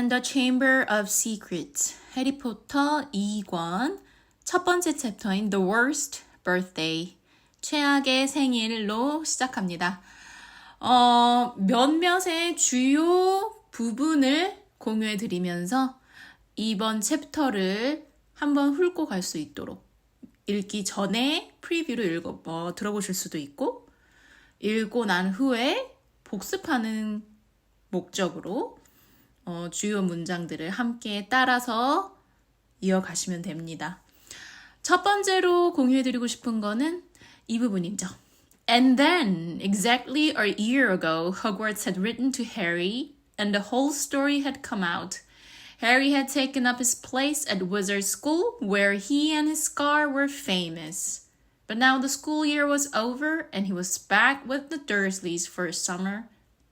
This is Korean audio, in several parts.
and the Chamber of Secrets. 해리포터 2권 첫 번째 챕터인 The Worst Birthday. 최악의 생일로 시작합니다. 어, 몇몇의 주요 부분을 공유해 드리면서 이번 챕터를 한번 훑고 갈 수 있도록 읽기 전에 프리뷰를 읽어 뭐 들어보실 수도 있고 읽고 난 후에 복습하는 목적으로 어, 주요 문장들을 함께 따라서 이어가시면 됩니다. 첫 번째로 공유해드리고 싶은 거는 이 부분이죠. And then, exactly a year ago, Hogwarts had written to Harry, and the whole story had come out. Harry had taken up his place at Wizard School, where he and his scar were famous. But now the school year was over, and he was back with the Dursleys for a summer,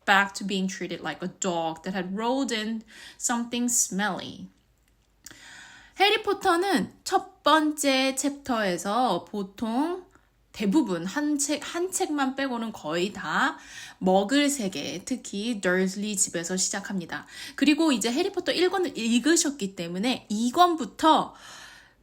back to being treated like a dog that had rolled in something smelly. 해리포터는 첫 번째 챕터에서 보통 대부분 한 책, 한 책만 빼고는 거의 다 먹을 세계, 특히 덜슬리 집에서 시작합니다. 그리고 이제 해리포터 1권을 읽으셨기 때문에 2권부터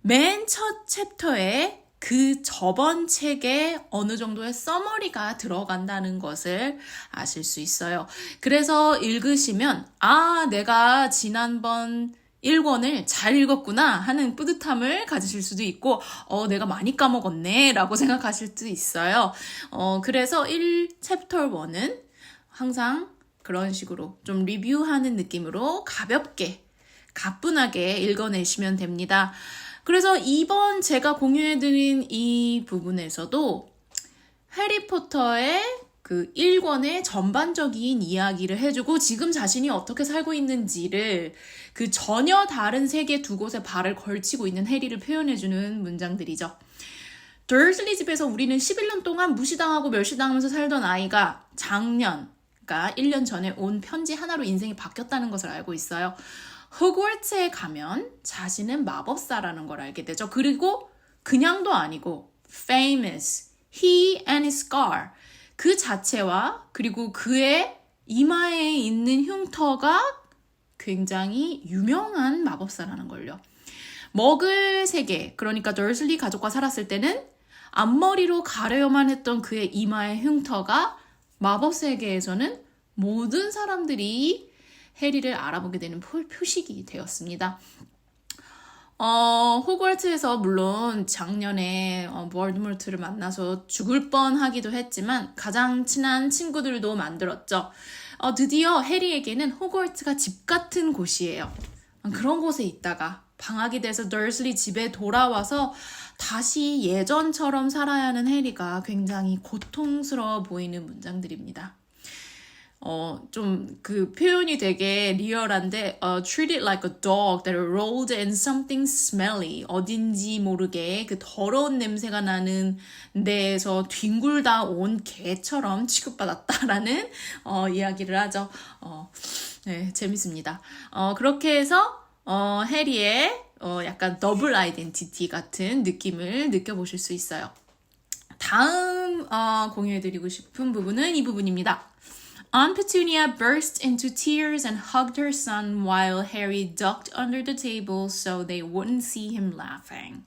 맨 첫 챕터에 그 저번 책에 어느 정도의 써머리가 들어간다는 것을 아실 수 있어요. 그래서 읽으시면, 아, 내가 지난번 1권을 잘 읽었구나 하는 뿌듯함을 가지실 수도 있고, 어, 내가 많이 까먹었네 라고 생각하실 수도 있어요. 어, 그래서 1 챕터 1은 항상 그런 식으로 좀 리뷰하는 느낌으로 가볍게, 가뿐하게 읽어내시면 됩니다. 그래서 이번 제가 공유해드린 이 부분에서도 해리포터의 그 1권의 전반적인 이야기를 해주고 지금 자신이 어떻게 살고 있는지를 그 전혀 다른 세계 두 곳에 발을 걸치고 있는 해리를 표현해주는 문장들이죠. 더슬리 집에서 우리는 11년 동안 무시당하고 멸시당하면서 살던 아이가 작년, 그러니까 1년 전에 온 편지 하나로 인생이 바뀌었다는 것을 알고 있어요. 호그와트에 가면 자신은 마법사라는 걸 알게 되죠. 그리고 그냥도 아니고 famous, he and his scar 그 자체와 그리고 그의 이마에 있는 흉터가 굉장히 유명한 마법사라는 걸요. 먹을 세계, 그러니까 덜슬리 가족과 살았을 때는 앞머리로 가려야만 했던 그의 이마의 흉터가 마법 세계에서는 모든 사람들이 해리를 알아보게 되는 표식이 되었습니다. 어, 호그와트에서 물론 작년에 어, 볼드모트를 만나서 죽을 뻔하기도 했지만 가장 친한 친구들도 만들었죠. 어, 드디어 해리에게는 호그와트가 집 같은 곳이에요. 그런 곳에 있다가 방학이 돼서 덜슬리 집에 돌아와서 다시 예전처럼 살아야 하는 해리가 굉장히 고통스러워 보이는 문장들입니다. 어, 좀 그 표현이 되게 리얼한데, 어, treat it like a dog that rolled in something smelly. 어딘지 모르게 그 더러운 냄새가 나는 데에서 뒹굴다 온 개처럼 취급받았다라는, 어, 이야기를 하죠. 어, 네, 재밌습니다. 어, 그렇게 해서, 어, 해리의, 어, 약간 더블 아이덴티티 같은 느낌을 느껴보실 수 있어요. 다음, 어, 공유해드리고 싶은 부분은 이 부분입니다. Aunt Petunia burst into tears and hugged her son while Harry ducked under the table so they wouldn't see him laughing.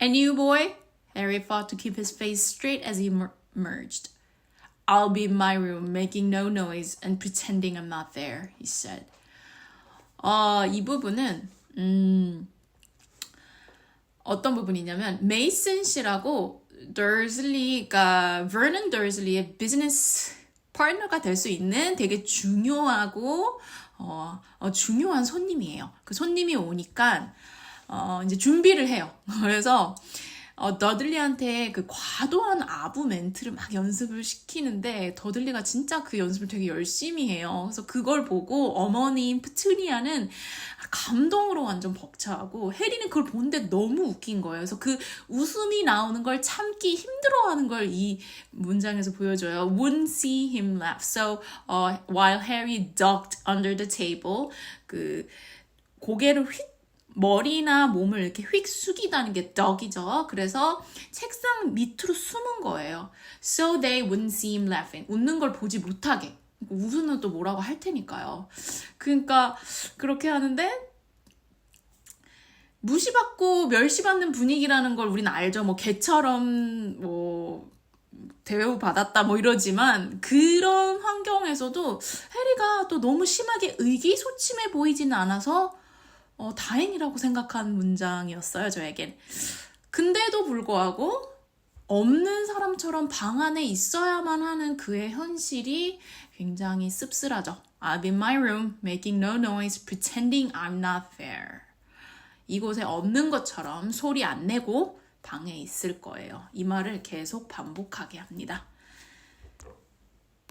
And you, boy? Harry fought to keep his face straight as he mer- emerged. I'll be in my room making no noise and pretending I'm not there, he said. 어, 이 부분은, 음, 어떤 부분이냐면, 메이슨 씨라고 더슬리가, 버넌 더슬리의 비즈니스 파트너가 될 수 있는 되게 중요하고 어, 어, 중요한 손님이에요. 그 손님이 오니까 어, 이제 준비를 해요. 그래서 어, 더들리한테 그 과도한 아부 멘트를 막 연습을 시키는데 더들리가 진짜 그 연습을 되게 열심히 해요. 그래서 그걸 보고 어머니인 프트리아는 감동으로 완전 벅차고 해리는 그걸 보는데 너무 웃긴 거예요. 그래서 그 웃음이 나오는 걸 참기 힘들어하는 걸 이 문장에서 보여줘요. Wouldn't see him laugh. So uh, while Harry ducked under the table, 그 고개를 휙 머리나 몸을 이렇게 휙 숙이다는 게 duck이죠. 그래서 책상 밑으로 숨은 거예요. So they wouldn't see him laughing. 웃는 걸 보지 못하게. 우수는 또 뭐라고 할 테니까요. 그러니까 그렇게 하는데 무시받고 멸시받는 분위기라는 걸 우리는 알죠. 뭐 개처럼 뭐 대우 받았다 뭐 이러지만 그런 환경에서도 해리가 또 너무 심하게 의기소침해 보이지는 않아서 어, 다행이라고 생각한 문장이었어요 저에겐. 근데도 불구하고 없는 사람처럼 방 안에 있어야만 하는 그의 현실이 굉장히 씁쓸하죠. I'm in my room, making no noise, pretending I'm not there. 이곳에 없는 것처럼 소리 안 내고 방에 있을 거예요. 이 말을 계속 반복하게 합니다.